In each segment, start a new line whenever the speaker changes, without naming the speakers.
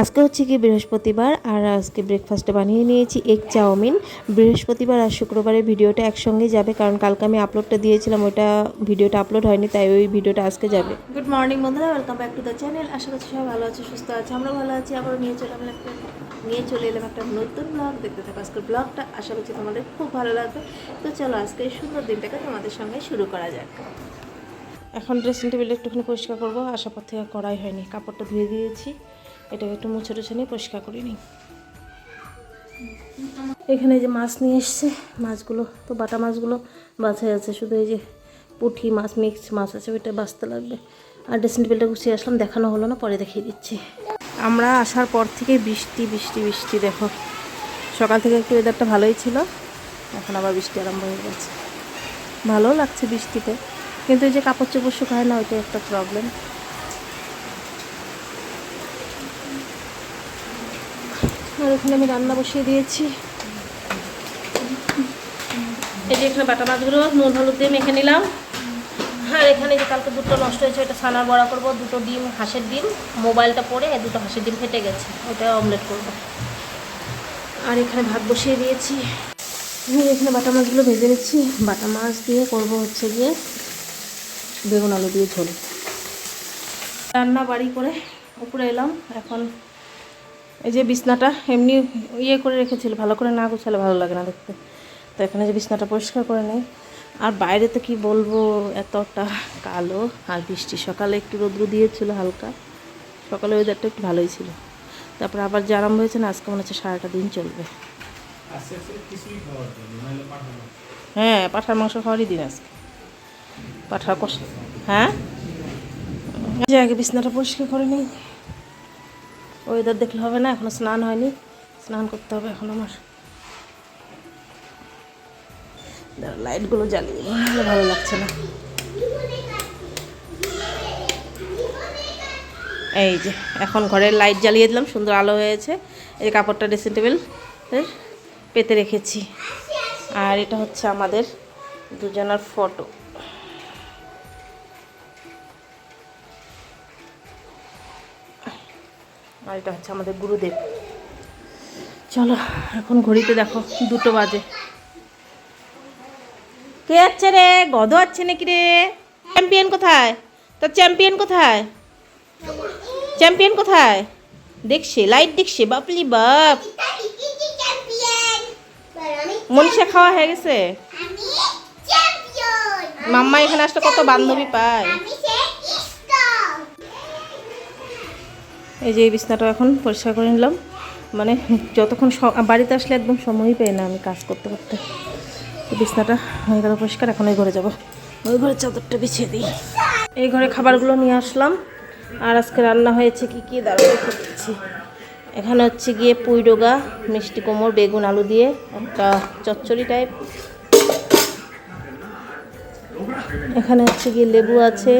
আজকে হচ্ছে কি বৃহস্পতিবার আর আজকে ব্রেকফাস্টে বানিয়ে নিয়েছি এগ চাউমিন। বৃহস্পতিবার আর শুক্রবারের ভিডিওটা একসঙ্গে যাবে কারণ কালকে আমি আপলোডটা দিয়েছিলাম ওইটা ভিডিওটা আপলোড হয়নি তাই ওই ভিডিওটা আজকে যাবে। গুড মর্নিং বন্ধুরা welcome back to the channel আশা করছি সবাই ভালো আছে সুস্থ আছে আমরা ভালো আছি। আবারও নিয়ে চলে একটা নিয়ে চলে এলাম একটা নতুন ব্লগ দেখতে থাকো আজকের ব্লগটা আশা করছি তোমাদের খুব ভালো লাগবে। তো চলো আজকে এই সুন্দর দিনটাকে তোমাদের সঙ্গে শুরু করা যাক। এখন ড্রেসিং টেবিলটা একটুখানি পরিষ্কার করব আশা পর থেকে করাই হয়নি কাপড়টা ধুয়ে দিয়েছি। এটাকে একটু মুছে টুছে নিয়ে পরিষ্কার করে নিই। এখানে যে মাছ নিয়ে এসছে, মাছগুলো, তো বাটা মাছগুলো বাছাই আছে, শুধু এই যে পুঁটি মাছ মিক্স মাছ আছে, ওইটা বাঁচতে লাগবে। আর ড্রেসিং টেবিলটা গুছিয়ে আসলাম, দেখানো হলো না, পরে দেখিয়ে দিচ্ছি। আমরা আসার পর থেকে বৃষ্টি বৃষ্টি বৃষ্টি, দেখো। সকাল থেকে একটু ওয়েদারটা ভালোই ছিল, এখন আবার বৃষ্টি আরম্ভ হয়ে গেছে। ভালো লাগছে বৃষ্টিতে, কিন্তু এই যে কাপড় চোপড় শুকায় না ওইটা একটা প্রবলেম আর এখানে আমি রান্না বসিয়ে দিয়েছি। এই যে এখানে বাটা মাছগুলো, নুন, হলুদ দিয়ে মেখে নিলাম। আর এখানে যে কালকে দুটো নষ্ট হয়েছে ওটা ছানার বড়া করব, দুটো ডিম, হাঁসের ডিম। মোবাইলটা পড়ে দুটো হাঁসের ডিম ফেটে গেছে ওটা অমলেট করব। আর এখানে ভাত বসিয়ে দিয়েছি। এখানে বাটা মাছগুলো ভেজে নিচ্ছি। বাটা মাছ দিয়ে করব হচ্ছে গিয়ে বেগুন, আলু দিয়ে ঝোল। রান্না বাড়ি করে উপরে এলাম। এখন এই যে বিছনাটা এমনি ইয়ে করে রেখেছিল, ভালো করে না গুছালে ভালো লাগে না দেখতে। তো এখানে যে বিছনাটা পরিষ্কার করে নেই। আর বাইরে তো কি বলব, এতটা কালো আর বৃষ্টি। সকালে একটু রৌদ্র দিয়েছিল হালকা, সকালে ওয়েদারটা একটু ভালোই ছিল। তারপর আবার যে আরম্ভ হয়েছে না, আজকে মনে হচ্ছে সারাটা দিন চলবে। হ্যাঁ পাঠার মাংস খাওয়ারই দিন আজকে। পাঠার কষা হ্যাঁ? আগে বিছনাটা পরিষ্কার করে নিই। ওয়েদার দেখলে হবে না, এখনও স্নান হয়নি। স্নান করতে হবে এখন আমার। লাইটগুলো জ্বালিয়ে ভালো লাগছে না। এই যে, এখন ঘরের লাইট জ্বালিয়ে দিলাম, সুন্দর আলো হয়েছে। এই যে কাপড়টা ড্রেসিং টেবিল পেতে রেখেছি। আর এটা হচ্ছে আমাদের দুজনের ফটো আর এটা হচ্ছে আমাদের গুরুদেব। চলো এখন ঘড়িতে দেখো দুটো বাজে। কে আছে রে? গদ আছে নাকি রে? চ্যাম্পিয়ন কোথায়? তোর চ্যাম্পিয়ন কোথায়? চ্যাম্পিয়ন কোথায়? দেখছে লাইট দেখছে বাপলি বাপ। মনীষা খাওয়া হয়ে গেছে? মাম্মা এখানে আসলে কত বান্ধবী পায়। এই যে এই বিছনাটা এখন পরিষ্কার করে নিলাম। মানে যতক্ষণ বাড়িতে আসলে একদম সময়ই পাই না আমি কাজ করতে করতে। বিছনাটা হয়ে গেল পরিষ্কার, এখন ওই ঘরে যাব। ওই ঘরে চাদরটা বিছিয়ে দিই। এই ঘরে খাবারগুলো নিয়ে আসলাম। আর আজকে রান্না হয়েছে কি কি দাঁড়াতে দিচ্ছি। এখানে হচ্ছে গিয়ে পুঁই ডোগা, মিষ্টি কোমর, বেগুন, আলু দিয়ে একটা চচ্চড়ি টাইপ এখানে হচ্ছে গিয়ে লেবু আছে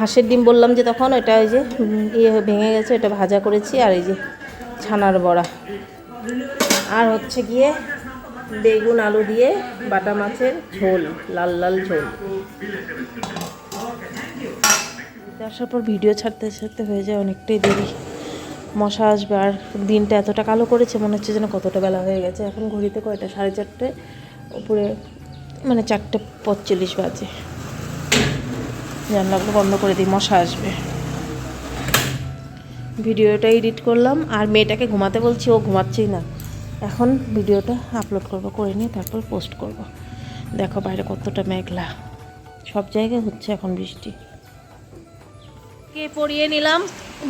হাঁসের ডিম বললাম যে তখন ওটা ওই যে ইয়ে ভেঙে গেছে, এটা ভাজা করেছি, আর এই যে ছানার বড়া। আর হচ্ছে গিয়ে বেগুন, আলু দিয়ে বাটা মাছের ঝোল, লাল লাল ঝোল। আসার পর ভিডিও ছাড়তে ছাড়তে হয়ে যায় অনেকটাই দেরি। মশা আসবে, আর দিনটা এতটা কালো করেছে, মনে হচ্ছে যেন কতটা বেলা হয়ে গেছে। এখন ঘড়িতে কয়টা? সাড়ে চারটে উপরে মানে চারটে পঁয়তাল্লিশ বাজে। জানলাগুলো বন্ধ করে দিই, মশা আসবে। ভিডিওটা এডিট করলাম, আর মেয়েটাকে ঘুমাতে বলছি, ও ঘুমাচ্ছেই না। এখন ভিডিওটা আপলোড করব, করে নিয়ে তারপর পোস্ট করব। দেখো বাইরে কতটা মেঘলা। সব জায়গায় হচ্ছে এখন বৃষ্টি। কে পড়িয়ে নিলাম?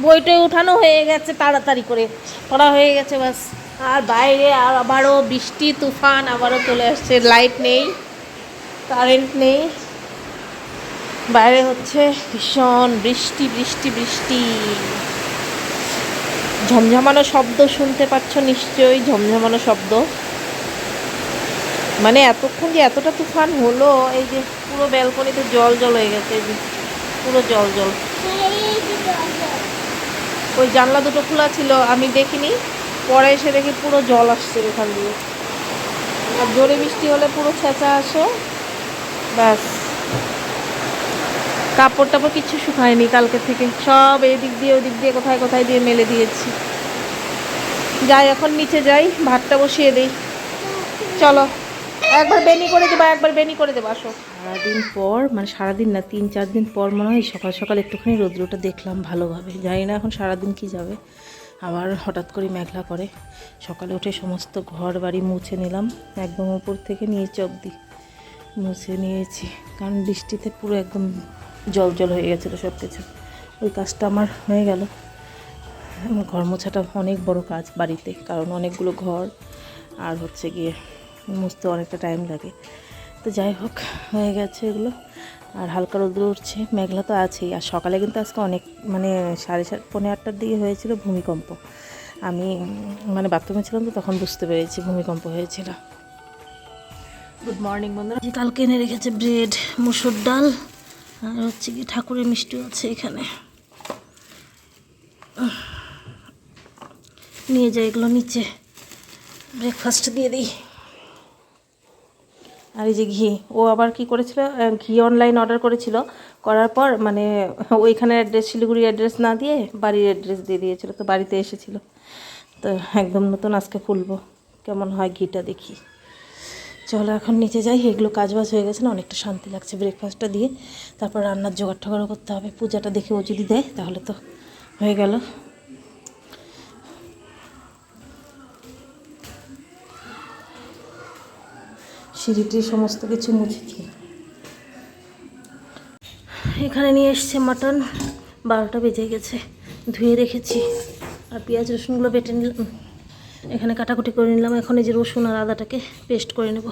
বইটা উঠানো হয়ে গেছে, তাড়াতাড়ি করে। পড়া হয়ে গেছে, বাস। আর বাইরে আর আবারও বৃষ্টি, তুফান আবারও চলে আসছে লাইট নেই কারেন্ট নেই। বাইরে হচ্ছে ভীষণ বৃষ্টি বৃষ্টি বৃষ্টি। ঝমঝমানো শব্দ শুনতে পাচ্ছ নিশ্চয়ই, ঝমঝমানো শব্দ। মানে এতক্ষণ যে এতটা তুফান হলো, এই যে পুরো ব্যালকনিতে জল জল হয়ে গেছে পুরো জল জল। ওই জানলা দুটো খোলা ছিল, আমি দেখিনি। পরে এসে দেখি পুরো জল আসছে এখান দিয়ে। আর জোরে বৃষ্টি হলে পুরো ছেঁচা আসে। ব্যাস। কাপড় টাপড় কিচ্ছু শুকায়নি কালকে থেকে। সব এদিক দিয়ে, ওদিক দিয়ে, কোথায় কোথায় দিয়ে মেলে দিয়েছি। যাই, এখন নিচে যাই, ভাতটা বসিয়ে দিই। চলো, একবার বেনি করে দেবো, একবার বেনি করে দেবো, আসো। সারাদিন পর মানে সারাদিন না, তিন, চার দিন পর মনে হয় সকাল সকাল একটুখানি রৌদ্রটা দেখলাম ভালোভাবে। জানি না এখন সারাদিন কি যাবে। আবার হঠাৎ করে মেঘলা করে। সকালে উঠে সমস্ত ঘর বাড়ি মুছে নিলাম। একদম উপর থেকে নিচে অবধি মুছে নিয়েছি। কারণ বৃষ্টিতে পুরো একদম জল জল হয়ে গেছিল সব কিছু ওই কাজটা আমার হয়ে গেল। ঘর মোছাটা অনেক বড় কাজ বাড়িতে কারণ অনেকগুলো ঘর আর হচ্ছে গিয়ে মুছতে অনেকটা টাইম লাগে। তো যাই হোক হয়ে গেছে এগুলো। আর হালকা রোদ্র উঠছে মেঘলা তো আছেই। আর সকালে কিন্তু আজকে অনেক মানে সাড়ে সাত পনেরো আটটার দিকে হয়েছিল ভূমিকম্প। আমি মানে বাথরুমে ছিলাম তো তখন বুঝতে পেরেছি ভূমিকম্প হয়েছিল। গুড মর্নিং বন্ধুরা। কালকে এনে রেখেছে ব্রেড মুসুর ডাল আর হচ্ছে কি ঠাকুরের মিষ্টি আছে এখানে। নিয়ে যাই এগুলো নিচে। ব্রেকফাস্ট দিয়ে দিই। আর এই যে ঘি, ও আবার কি করেছিল? ঘি অনলাইন অর্ডার করেছিল। করার পর মানে ওইখানে অ্যাড্রেস শিলিগুড়ি অ্যাড্রেস না দিয়ে বাড়ির অ্যাড্রেস দিয়ে দিয়েছিল। তো বাড়িতে এসেছিল। তো একদম নতুন আজকে খুলবো। কেমন হয় ঘিটা দেখি। চলো এখন নিচে যাই। এগুলো কাজ বাজ হয়ে গেছে না, অনেকটা শান্তি লাগছে ব্রেকফাস্টটা দিয়ে। তারপর রান্নার জোগাড় টোগাড়ও করতে হবে। পূজাটা দেখে ও যদি দেয়, তাহলে তো হয়ে গেল। সিঁড়িটি সমস্ত কিছু মুছেছি এখানে নিয়ে এসছে মাটন। বারোটা বেজে গেছে। ধুয়ে রেখেছি। আর পেঁয়াজ রসুনগুলো বেটে নিলাম। এখানে কাটাকুটি করে নিলাম। এখন এই যে রসুন আর আদাটাকে পেস্ট করে নেব।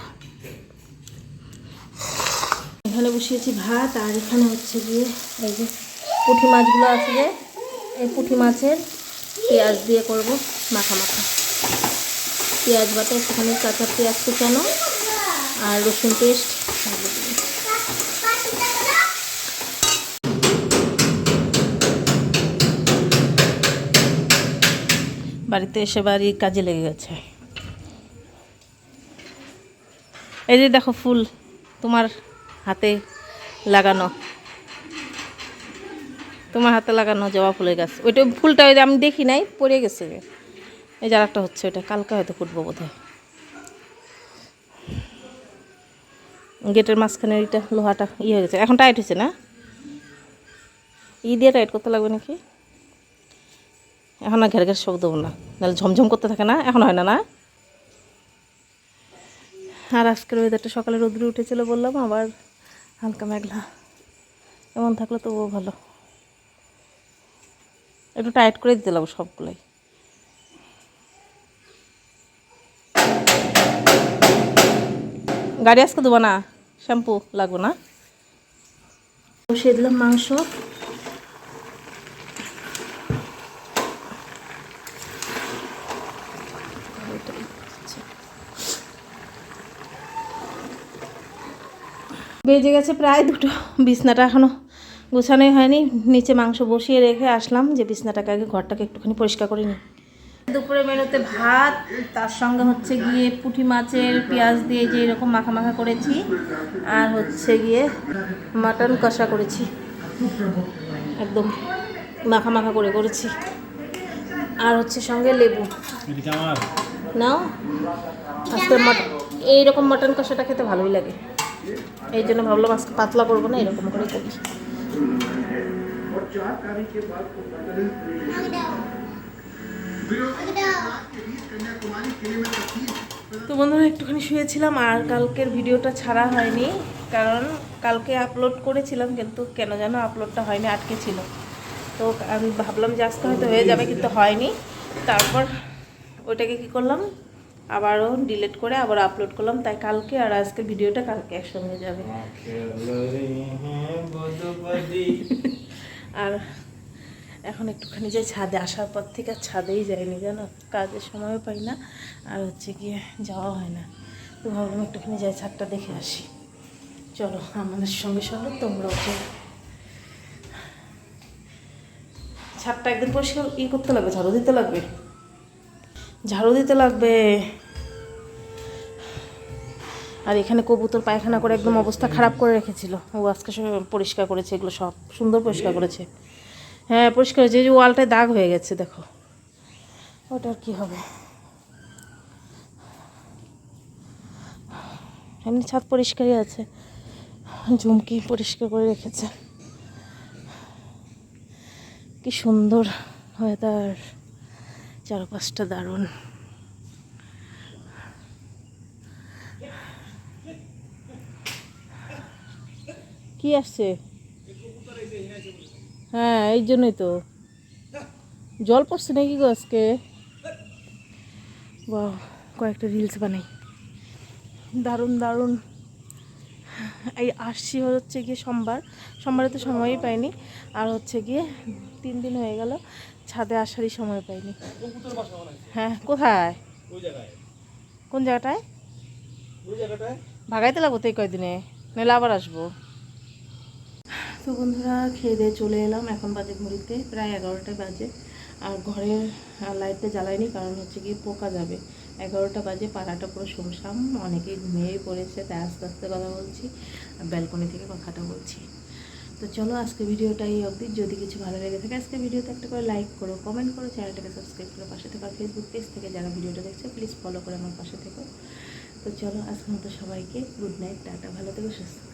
এখানে বসিয়েছি ভাত, আর এখানে হচ্ছে গিয়ে এই যে পুঁটি মাছগুলো আছে যে, এই পুঁটি মাছের পেঁয়াজ দিয়ে করব মাখা মাখা। পেঁয়াজ বাটা একটুখানি কাঁচা পেঁয়াজ কুচানো আর রসুন পেস্ট বাড়িতে এসে বাড়ি কাজে লেগে গেছে। এই যে দেখো ফুল তোমার হাতে লাগানো। তোমার হাতে লাগানো জবা ফুলের গাছ। ওইটা ফুলটা ওই যে আমি দেখি নাই, পড়ে গেছে। এই যার একটা হচ্ছে ওইটা, কালকে হয়তো ফুটবো বোধ হয় গেটের মাঝখানে ওইটা লোহাটা ইয়ে হয়ে গেছে। এখন টাইট হয়েছে না? ই দিয়ে টাইট করতে লাগবে নাকি? এখন আর ঘের ঘের শব্দ না। নাহলে ঝমঝম করতে থাকে না এখন হয় না না? আর আজকের ওয়েদারটা সকালে রোদ্রে উঠেছিল বললাম আবার হালকা মেঘলা। এমন থাকলে তবুও ভালো। একটু টাইট করে দিতে লাগবো সবগুলোই। গাড়ি আজকে দেবো না শ্যাম্পু লাগবে না। বসিয়ে দিলাম মাংস। বেজে গেছে প্রায় দুটো। বিছনাটা এখনও গোছানোই হয়নি। নিচে মাংস বসিয়ে রেখে আসলাম যে বিছনাটাকে আগে ঘরটাকে একটুখানি পরিষ্কার করে নিই। দুপুরে মেনুতে ভাত তার সঙ্গে হচ্ছে গিয়ে পুঁটি মাছের পেঁয়াজ দিয়ে যে এরকম মাখা মাখা করেছি আর হচ্ছে গিয়ে মাটন কষা করেছি। একদম মাখা মাখা করে করেছি। আর হচ্ছে সঙ্গে লেবু। নাও আজকে এইরকম মটন কষাটা খেতে ভালোই লাগে। এই জন্য ভাবলাম আজকে পাতলা করব না, এরকম করে করি। তো বন্ধুরা, একটুখানি শুয়েছিলাম আর কালকের ভিডিওটা ছাড়া হয়নি, কারণ কালকে আপলোড করেছিলাম, কিন্তু কেন যেন আপলোডটা হয়নি, আটকে ছিল। তো আমি ভাবলাম যে আজকে হয়তো হয়ে যাবে, কিন্তু হয়নি। তারপর ওইটাকে কি করলাম আবারও ডিলিট করে আবার আপলোড করলাম তাই কালকে আর আজকে ভিডিওটা কালকে একসঙ্গে যাবে। আর এখন একটুখানি যাই ছাদে আসার পর থেকে আর ছাদেই যাইনি জানো? কাজের সময়ও পাই না আর হচ্ছে গিয়ে যাওয়া হয় না। তো ভাবলাম একটুখানি যাই ছাদটা দেখে আসি। চলো আমাদের সঙ্গে সঙ্গে তোমরাও চলো ছাদটা একদিন পরিষ্কার ই করতে লাগবে ঝাড়ু দিতে লাগবে? ঝাড়ু দিতে লাগবে। আর এখানে কবুতর পায়খানা করে একদম অবস্থা খারাপ করে রেখেছিল। ও আজকে পরিষ্কার করেছে, এগুলো সব সুন্দর পরিষ্কার করেছে। হ্যাঁ পরিষ্কার হয়েছে। যে ওয়ালটায় দাগ হয়ে গেছে, দেখো। ওটার কি হবে? এমনি ছাদ পরিষ্কারই আছে। ঝুমকি পরিষ্কার করে রেখেছে। কি সুন্দর ওয়েদার চারপাশটা দারুণ। কি আসছে? হ্যাঁ এই জন্যই তো। জল পড়ছে নাকি গো আজকে? বা কয়েকটা রিলস বানাই। দারুণ দারুণ। এই আসছি হচ্ছে গিয়ে সোমবার। সোমবারে তো সময়ই পাইনি। আর হচ্ছে গিয়ে তিন দিন হয়ে গেল ছাদে আসারই সময় পাইনি।
হয়
কোথায়? কোন জায়গাটায়? ভাগাইতে লাগবো তো এই কয়দিনে নাহলে আবার আসব। তো বন্ধুরা খেয়ে দিয়ে চলে এলাম এখন বাজে ঘড়িতে প্রায় এগারোটা বাজে। আর ঘরের লাইটটা জ্বালাইনি কারণ হচ্ছে গিয়ে পোকা যাবে। এগারোটা বাজে, পাড়াটা পুরো শুনশাম অনেকেই ঘুমিয়েই পড়েছে, তাই আস্তে আস্তে কথা বলছি ব্যালকনি থেকে কথাটা বলছি তো চলো আজকে ভিডিওটা এই অবধি, যদি কিছু ভালো লেগে থাকে আজকে ভিডিওতে একটা করে লাইক করো কমেন্ট করো, চ্যানেলটাকে সাবস্ক্রাইব করো, পাশে থেকে ফেসবুক পেজ থেকে যারা ভিডিওটা দেখছে প্লিজ ফলো করে আমার পাশে থেকো তো চলো আজকে মতো সবাইকে গুড নাইট টাটা, ভালো থেকো, সুস্থ।